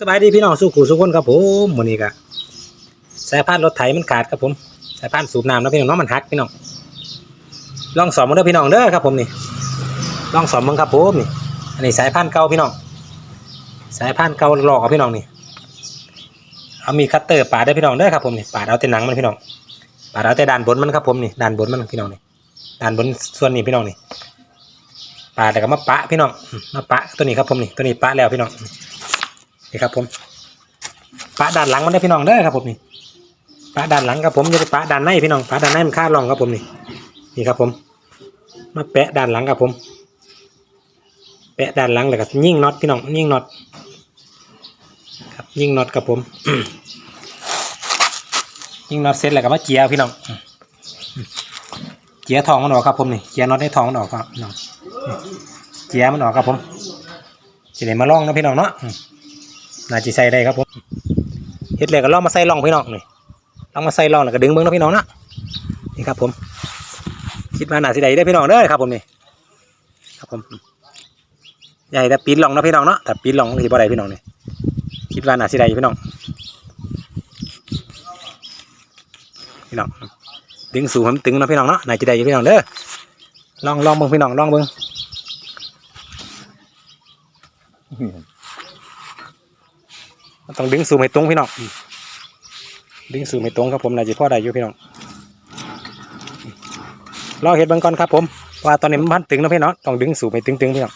สบายดีพี่น้องสู้ขู่สู้คนครับผมวันนี้ก็สายพานรถไถมันขาดครับผมสายพานสูบน้ำแล้วพี่น้องเนาะมันหักพี่น้องลองสอบมันเด้อพี่น้องเด้อครับผมนี่ลองสอบมันครับผมนี่อันนี้สายพานเก่าพี่น้องสายพานเก่าหลอกเอาพี่น้องนี่เอามีคัตเตอร์ปาดได้พี่น้องเด้อครับผมนี่ปาดเอาแต่หนังมันพี่น้องปาดเอาแต่ด้านบนมันครับผมนี่ด้านบนมันพี่น้องนี่ด้านบนส่วนนี้พี่น้องนี่ปาดแล้วก็มาปะพี่น้องมมาปะตัวนี้ครับผมนี่ตัวนี้ปะแล้วพี่น้อง นี่ครับผมปะด้านหลังมันได้พี่น้องเด้อครับผมนี่ปะด้านหลังครับผมอย่าไปปะด้านในพี่น้องปะด้านในมันคาดรองครับผมนี่นี่ครับผม มาแปะด้านหลังครับผม แปะด้านหลังแล้วก็ยิงน็อตพี่น้องยิงน็อตครับยิงน็อตครับผมยิงน็อตเสร็จแล้วก็มาเจียพี่น้องเจียทองมันออกครับผมนี่เจียน็อตให้ทองมันออกครับพี่น้องเจียมันออกครับผมจะได้มาลองนะพี่น้องเนาะ น่าจะใส่ได้ครับผมเฮ็ดเลยก็ลองมาใส่ร่องพี่น้องนี่ลองมาใส่ร่องแล้วก็ดึงเบิ้งนาะพี่น้องนะนี่ครับผม คิดว่าน่าสิได้ได้พี่น้องเด้อครับผมนี่ครับผมใหญ่แต่ปีนร่องนะพี่น้องเนาะแต่ปีนร่องก็สิบ่ได้พี่น้องนี่คิดว่าน่าสิได้พี่น้องพี่น้องดึงสูงให้มันตึงนะพี่น้องเนาะน่าจะได้อยู่พี่น้องเด้อลองลองเบิ่งพี่น้องลองเบิ่ง ต้องดึงสูงให้ตรงพี่น้องดึงสูงให้ตรงครับผมนายจีพ่อได้อยู่พี่น้องรอเห็ดบางก่อนครับผมว่าตอนนี้มันพันตึงแล้วพี่น้องต้องดึงสูงให้ตึงๆพี่น้อง